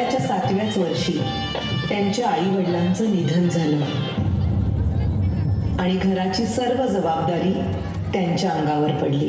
वयाच्या सातव्याच वर्षी त्यांच्या आई वडिलांचं निधन झालं. आणि घराची सर्व जबाबदारी त्यांच्या अंगावर पडली.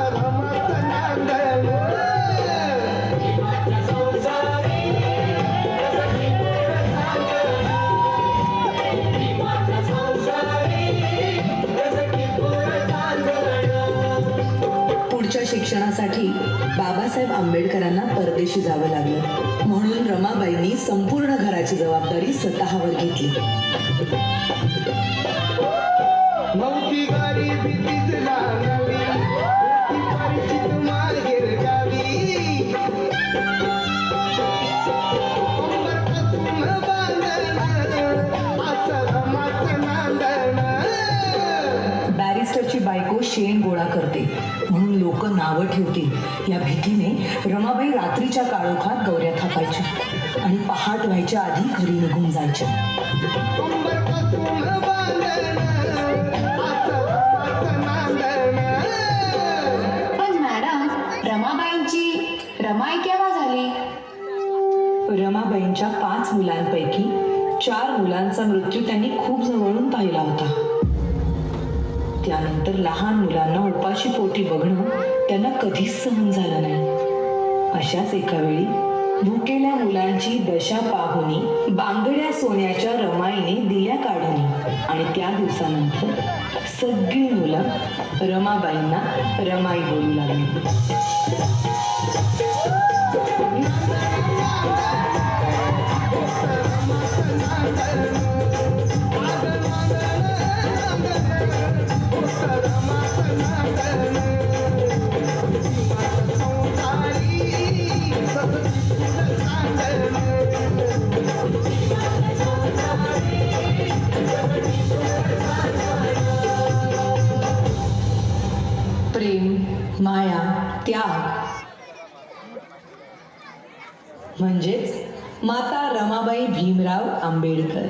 शिक्षणासाठी बाबासाहेब आंबेडकरांना परदेशी जावं लागलं. म्हणून रमाबाईंनी संपूर्ण घराची जबाबदारी स्वतःवर घेतली. बायको शेण गोळा करते. म्हणून लोक नावं ठेवतील. या भीतीने रमाबाई रात्रीच्या काळोखात गौऱ्या थापायच्या आणि पहाट व्हायच्या आधी घरी निघून जायच्या. पण मॅडम रमाबाईंची रमाई केव्हा झाली? रमाबाईंच्या पाच मुलांपैकी चार मुलांचा मृत्यू त्यांनी खूप जवळून पाहिला होता त्यानंतर लहान मुलांना उपाशी पोटी बघणं त्यांना कधीच सहन झालं नाही. अशाच एका वेळी भुकेल्या मुलांची दशा पाहुनी बांगड्या सोन्याच्या रमाईने दिल्या काढून आणि त्या दिवसानंतर सगळी मुलं रमाबाईंना रमाई बोलू लागली. प्रेम माया त्याग. म्हणजेच माता रमाबाई भीमराव आंबेडकर.